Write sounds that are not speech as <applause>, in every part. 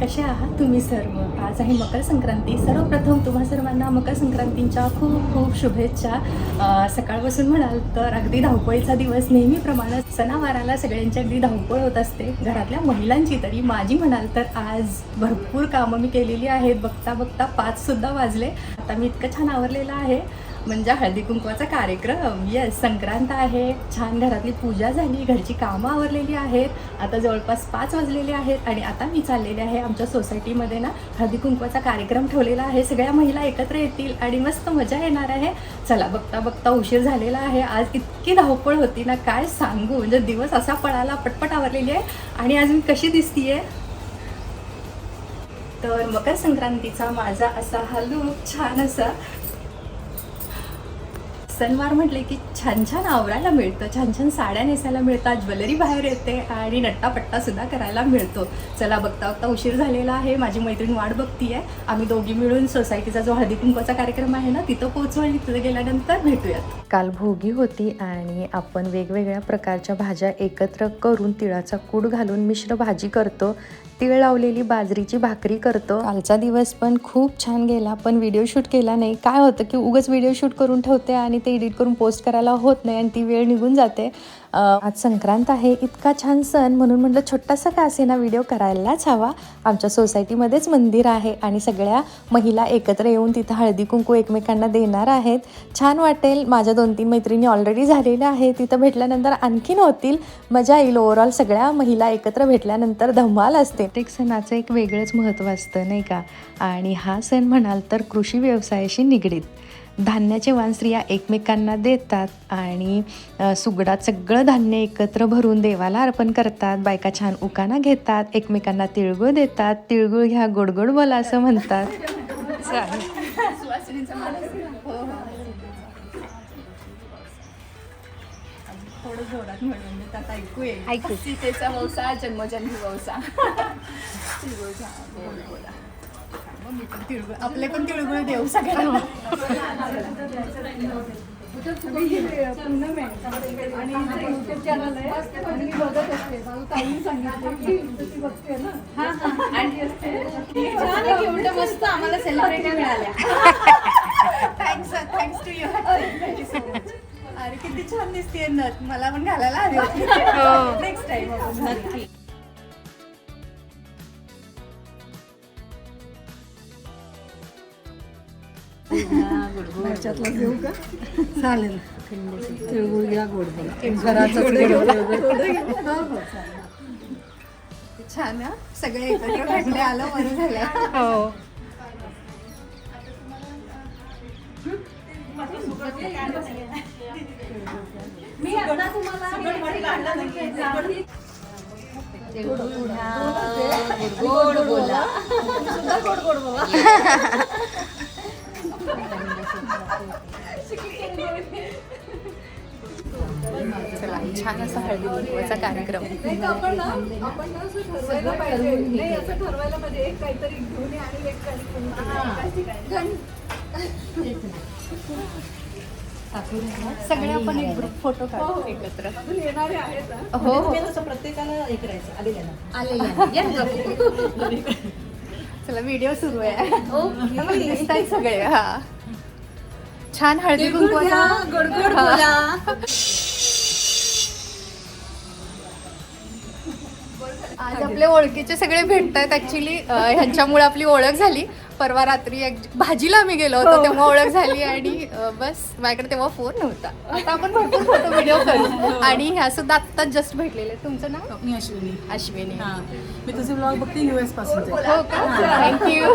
कसे आहात तुम्ही सर्व? आज आहे मकर संक्रांती. सर्वप्रथम तुम्हा सर्वांना मकर संक्रांतीच्या खूप खूप शुभेच्छा. सकाळपासून म्हणाल तर अगदी धावपळीचा दिवस नेहमीप्रमाणे सणावाराला सगळ्यांची अगदी धावपळ होत असते. घरातल्या महिलांची तरी. माझी म्हणाल तर आज भरपूर कामं मी केलेली आहेत. बघता बघता पाचसुद्धा वाजले. आता मी इतकं छान आवरलेलं आहे. म्हणजे हळदी कुंकवाचा कार्यक्रम. येस संक्रांत आहे. छान घरातली पूजा झाली घरची कामं आवरलेली आहेत. आता जवळपास पाच वाजलेले आहेत आणि आता मी चाललेले आहे. आमच्या सोसायटीमध्ये ना हळदी कुंकवाचा कार्यक्रम ठेवलेला आहे. सगळ्या महिला एकत्र येतील आणि मस्त मजा येणार आहे. चला बघता बघता उशीर झालेला आहे. आज इतकी धावपळ होती ना काय सांगू? म्हणजे दिवस असा पळाला पटपट आवरलेली आहे. आणि आज मी कशी दिसतीये? तर मकर संक्रांतीचा माझा असा हा लूक छान असा. सणवार म्हटले की छान छान आवरायला मिळतं छान छान साड्या नेसायला मिळतात ज्वेलरी बाहेर येते आणि नट्टापट्टा सुद्धा करायला मिळतो. चला बघता बघता उशीर झालेला आहे माझी मैत्रीण वाट बघतीये. आम्ही दोघी मिळून सोसायटीचा जो हळदी कुंकवाचा कार्यक्रम आहे ना तिथं पोहोचू आणि तिथे गेल्यानंतर भेटूयात. काल भोगी होती आणि आपण वेगवेगळ्या प्रकारच्या भाज्या एकत्र करून तिळाचा कूड घालून मिश्र भाजी करतो. तीळ लावलेली बाजरीची भाकरी करतो. कालचा दिवस पण खूप छान गेला पण व्हिडिओ शूट केला नाही. काय होतं की उगच व्हिडिओ शूट करून ठेवते आणि ते एडिट करून पोस्ट करायला होत नाही आणि ती वेळ निघून जाते. आज संक्रांत आहे. इतका छान सण म्हणून म्हटलं छोटासा का असेना व्हिडिओ करायलाच हवा. आमच्या सोसायटीमध्येच मंदिर आहे आणि सगळ्या महिला एकत्र येऊन तिथं हळदी कुंकू एकमेकांना देणार आहेत. छान वाटेल. माझ्या दोन तीन मैत्रिणी ऑलरेडी झालेल्या आहेत. तिथं भेटल्यानंतर आणखीन होतील. मजा येईल. ओव्हरऑल सगळ्या महिला एकत्र भेटल्यानंतर धमाल असते. प्रत्येक सणाचं एक वेगळंच महत्त्व असतं नाही का? आणि हा सण म्हणाल तर कृषी व्यवसायाशी निगडीत. धान्याचे वाण स्त्रिया एकमेकांना देतात आणि सुगडात सगळं धान्य एकत्र भरून देवाला अर्पण करतात. बायका छान उकाना घेतात एकमेकांना तिळगुळ देतात. तिळगुळ घ्या गोडगोड बोला असं म्हणतात. थोडं जोरात म्हणून देत आता ऐकू येईल ऐकू सीतेचा वंसा जन्मजन्मी वंसा <laughs> मग मी पण तिळगुळ आपले पण तिळगुळ देऊ सगळ्यांना. मस्त आम्हाला सेलिब्रिटी मिळाल्या thanks thanks to you thank you so much अरे किती छान दिसते नथ. मला पण घालायला होती. नेक्स्ट टाइम नक्की. ह्याच्यातला घेऊ का? चालेल. तिळगुळ घ्या गोड बोला. घराचं छान हा? सगळे एकत्र भेटले आलं बरं झालं. हो. गोड बोला. <laughs> चला छान असा हळदी कुंकवाचा कार्यक्रम आपण ना आपण ना असं ठरवायला पाहिजे नाही असं ठरवायला पाहिजे एक काहीतरी घेऊन ये आणि एक काहीतरी सगळे आपण एक ग्रुप फोटो काढू एकत्र अजून येणारे आहेत हा. हो हो <laughs> चला व्हिडिओ सुरू आहे. दिसताय सगळे हा. छान हळदी कुंकवाचा आज आपले ओळखीचे सगळे भेटतात ऍक्च्युली ह्यांच्यामुळे आपली ओळख झाली. परवा रात्री एक- भाजीला आम्ही गेलो होतो तेव्हा ओळख झाली आणि <laughs> अ, बस माझ्याकडे तेव्हा फोन नव्हता. आता आपण भरपूर फोटो व्हिडिओ करू. आणि ह्या सुद्धा आत्ताच जस्ट भेटलेले. तुमचं नाव? मी अश्विनी. अश्विनी. हा. मी तुझे ब्लॉग बघते यू एसपासून. हो का? थँक्यू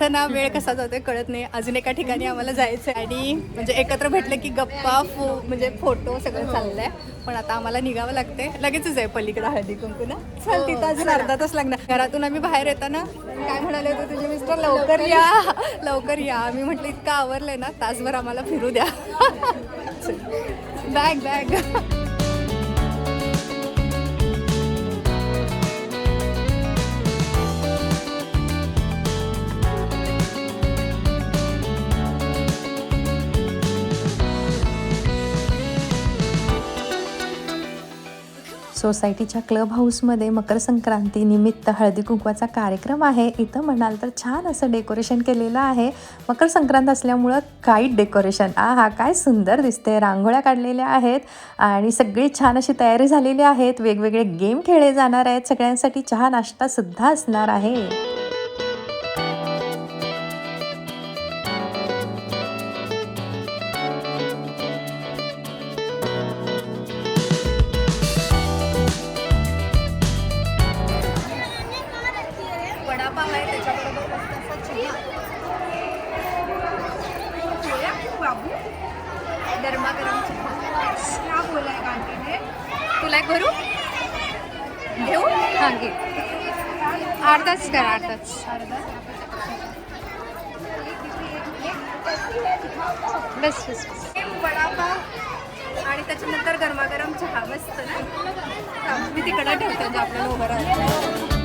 तुला देऊ. काही गोड गोड बोला. आणि तुझा इथं ना वेळ कसा जातोय कळत नाही. अजून एका ठिकाणी आम्हाला जायचं आहे आणि म्हणजे एकत्र भेटलं की गप्पा फो म्हणजे फोटो सगळं चाललंय. पण आता आम्हाला निघावं लागतंय. लगेचच आहे पलीकडे हळदी कुंकू ना. चल तिथं अजून अर्धा तास लागणार. घरातून आम्ही बाहेर येताना काय म्हणाले होते तुझे मिस्टर? लवकर या. लवकर या. आम्ही म्हटलं इतकं आवरलंय ना तासभर आम्हाला फिरू द्या. बॅग बॅग सोसायटीच्या क्लब हाऊसमध्ये मकर संक्रांती निमित्त हळदी कुंकवाचा कार्यक्रम आहे. इथं म्हणाल तर छान असं डेकोरेशन केलेलं आहे. मकर संक्रांत असल्यामुळं काईट डेकोरेशन. आ हा काय सुंदर दिसते रांगोळ्या काढलेल्या आहेत आणि सगळी छान अशी तयारी झालेली आहेत. वेगवेगळे गेम खेळले जाणार आहेत. सगळ्यांसाठी चहा नाश्ता सुद्धा असणार आहे. आहे त्याच्याबरोबर मस्त असा बाबू गरमागरम कांटीने तुला एक भरू घेऊ हां घे. अर्धाच कर अर्धाच बस बस वडापाव आणि त्याच्यानंतर गरमागरम चहा मस्त ना मी तिकडं ठेवतो जे आपल्याला उभं राहतो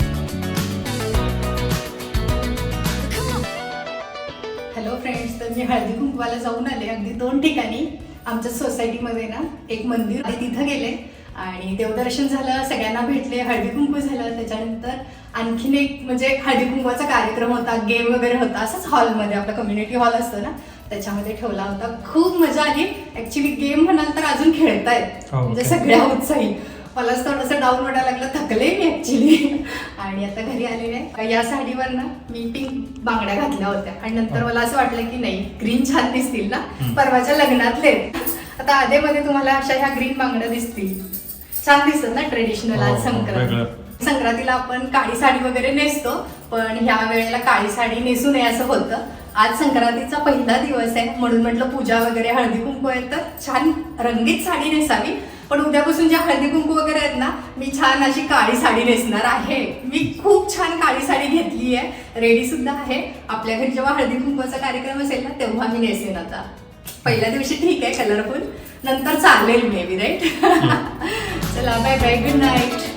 कुंकवाला जाऊन आले. अगदी दोन ठिकाणी आमच्या सोसायटीमध्ये ना एक मंदिर आहे तिथं गेले. आणि देवदर्शन झालं सगळ्यांना भेटले हळदी कुंकू झालं. त्याच्यानंतर आणखीन एक म्हणजे हळदी कुंकवाचा कार्यक्रम होता गेम वगैरे होता. असंच हॉलमध्ये आपला कम्युनिटी हॉल असतो ना त्याच्यामध्ये ठेवला होता. खूप मजा आली. ऍक्च्युली गेम म्हणाल तर अजून खेळतायत. हो, म्हणजे okay. सगळ्या उत्साही. मलाच थोडंसं डाऊन वाटायला लागलं थकले मी ऍक्च्युली आणि आता घरी आलेले आहे. या साडीवर ना मी पिंक बांगड्या घातल्या होत्या. आणि नंतर मला असं वाटलं की नाही ग्रीन छान दिसतील ना. परवाच्या लग्नातले आता आधेमध्ये तुम्हाला अशा ह्या ग्रीन बांगड्या दिसतील. छान दिसत ना ट्रेडिशनल आज हो, संक्रांत. संक्रांतीला आपण काळी साडी वगैरे नेसतो पण ह्या वेळेला काळी साडी नेसू नये असं होतं आज संक्रांतीचा पहिला दिवस आहे म्हणून म्हटलं पूजा वगैरे हळदी कुंकू आहे तर छान रंगीत साडी नेसावी. पण उद्यापासून ज्या हळदी कुंकू वगैरे आहेत ना मी छान अशी काळी साडी नेसणार आहे. मी खूप छान काळी साडी घेतली आहे रेडी सुद्धा आहे. आपल्या घरी जेव्हा हळदी कुंकवाचा कार्यक्रम असेल ना तेव्हा मी नेसेन आता. पहिल्या दिवशी ठीक आहे कलरफुल नंतर चालेल मे बी राईट चला बाय बाय गुड नाईट